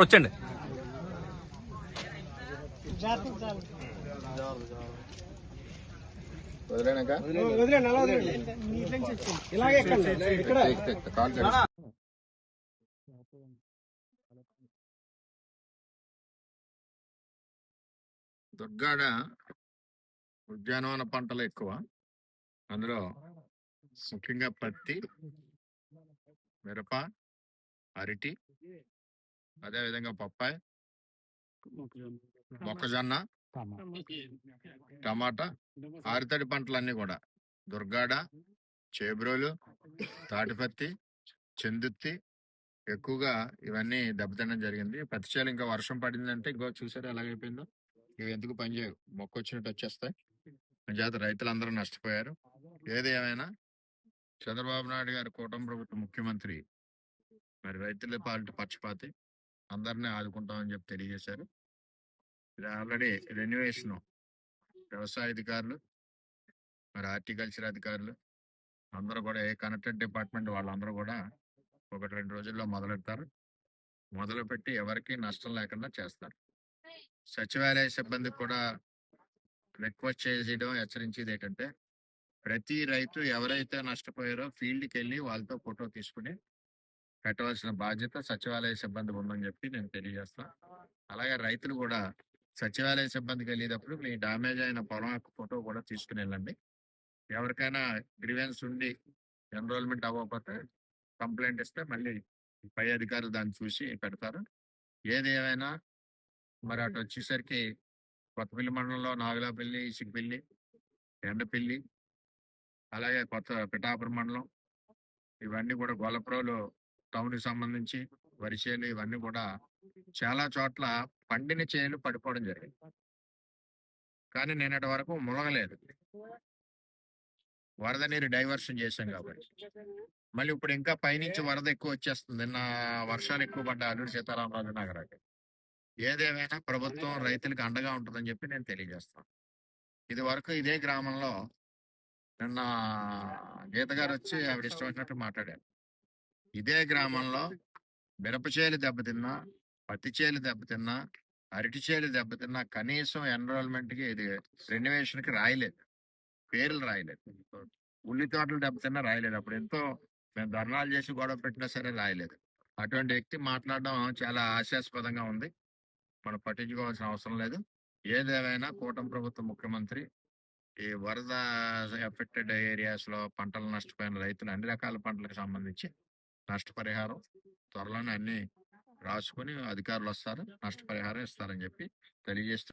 ఒకసారి వచ్చండి? దుర్గాడ ఉద్యానవన పంటలు ఎక్కువ. అందులో ముఖ్యంగా పత్తి మిరప అరటి అదేవిధంగా పప్పాయి. మొక్కజొన్న. టమాటా. ఆరుతడి పంటలన్నీ కూడా. దుర్గాడ చేబ్రోలు తాటిపత్తి చెందుత్తి ఎక్కువగా ఇవన్నీ దెబ్బతినడం జరిగింది. పత్తి చేలు ఇంకా వర్షం పడిందంటే ఇంకో చూసారా ఎలాగైపోయిందో ఇవి ఎందుకు పనిచేయవు మొక్క వచ్చినట్టు వచ్చేస్తాయి. చేత రైతులందరూ నష్టపోయారు. ఏది ఏమైనా? చంద్రబాబు నాయుడు గారి కూటమి ప్రభుత్వ ముఖ్యమంత్రి. మరి రైతుల పాలిట పక్షపాతి. అందరినీ ఆదుకుంటామని చెప్పి తెలియజేశారు. ఇది ఆల్రెడీ రెన్యువేషన్ వ్యవసాయ అధికారులు మరి హార్టికల్చర్ అధికారులు అందరూ కూడా ఏ కనెక్టెడ్ డిపార్ట్మెంట్ వాళ్ళందరూ కూడా ఒకటి రెండు రోజుల్లో మొదలెడతారు. మొదలుపెట్టి ఎవరికి నష్టం లేకుండా చేస్తారు. సచివాలయ సిబ్బందికి కూడా రిక్వెస్ట్ చేయడం హెచ్చరించేది ఏంటంటే ప్రతి రైతు ఎవరైతే నష్టపోయారో ఫీల్డ్కి వెళ్ళి వాళ్ళతో ఫోటో తీసుకుని పెట్టవలసిన బాధ్యత సచివాలయ సిబ్బంది ఉందని చెప్పి నేను తెలియజేస్తాను అలాగే రైతులు కూడా సచివాలయ సిబ్బందికి వెళ్ళేటప్పుడు మీ డామేజ్ అయిన పొలం యొక్క ఫోటో కూడా తీసుకుని వెళ్ళండి ఎవరికైనా గ్రీవెన్స్ ఉండి ఎన్రోల్మెంట్ అవ్వకపోతే కంప్లైంట్ ఇస్తే మళ్ళీ పై అధికారులు దాన్ని చూసి పెడతారు. ఏది ఏమైనా మరి అటు వచ్చేసరికి కొత్తపల్లి మండలంలో నాగులాపల్లి ఇసుకపల్లి ఎండపల్లి అలాగే కొత్త పిఠాపురం మండలం ఇవన్నీ కూడా టౌన్ సంబంధించి సంబంధించి వరిచేలు ఇవన్నీ కూడా చాలా చోట్ల పండిన చేలు పడిపోవడం జరిగింది. కానీ నిన్నటి వరకు మునగలేదు. వరద నీరు డైవర్షన్ చేశాం కాబట్టి. మళ్ళీ ఇప్పుడు ఇంకా పైనుంచి వరద ఎక్కువ వచ్చేస్తుంది. నిన్న వర్షాలు ఎక్కువ పడ్డ అల్లుడు సీతారామరాజు నగరానికి. ఏదేమైనా ప్రభుత్వం రైతులకు అండగా ఉంటుందని చెప్పి నేను తెలియజేస్తాను. ఇది వరకు ఇదే గ్రామంలో నిన్న గీత గారు వచ్చి ఆవిడ ఇష్టమైనట్టు మాట్లాడారు. ఇదే గ్రామంలో మిరప చేలు దెబ్బతిన్నా పత్తి చేలు దెబ్బతిన్నా అరటి చేలు దెబ్బతిన్నా కనీసం ఎన్రోల్మెంట్కి ఇది రెన్యువేషన్కి రాయలేదు. పేర్లు రాయలేదు. ఉల్లి తోటలు దెబ్బతిన్నా రాయలేదు. అప్పుడు ఎంతో మేము ధర్నాలు చేసి గొడవ పెట్టినా సరే రాయలేదు. అటువంటి వ్యక్తి మాట్లాడడం చాలా ఆశాస్పదంగా ఉంది. మనం పట్టించుకోవాల్సిన అవసరం లేదు. ఏదేమైనా కూటమి ప్రభుత్వ ముఖ్యమంత్రి ఈ వరద ఎఫెక్టెడ్ ఏరియాస్లో పంటలు నష్టపోయిన రైతులు అన్ని రకాల పంటలకు సంబంధించి నష్టపరిహారం త్వరలోనే అన్ని రాసుకుని అధికారులు వస్తారు నష్టపరిహారం ఇస్తారని చెప్పి తెలియజేస్తూ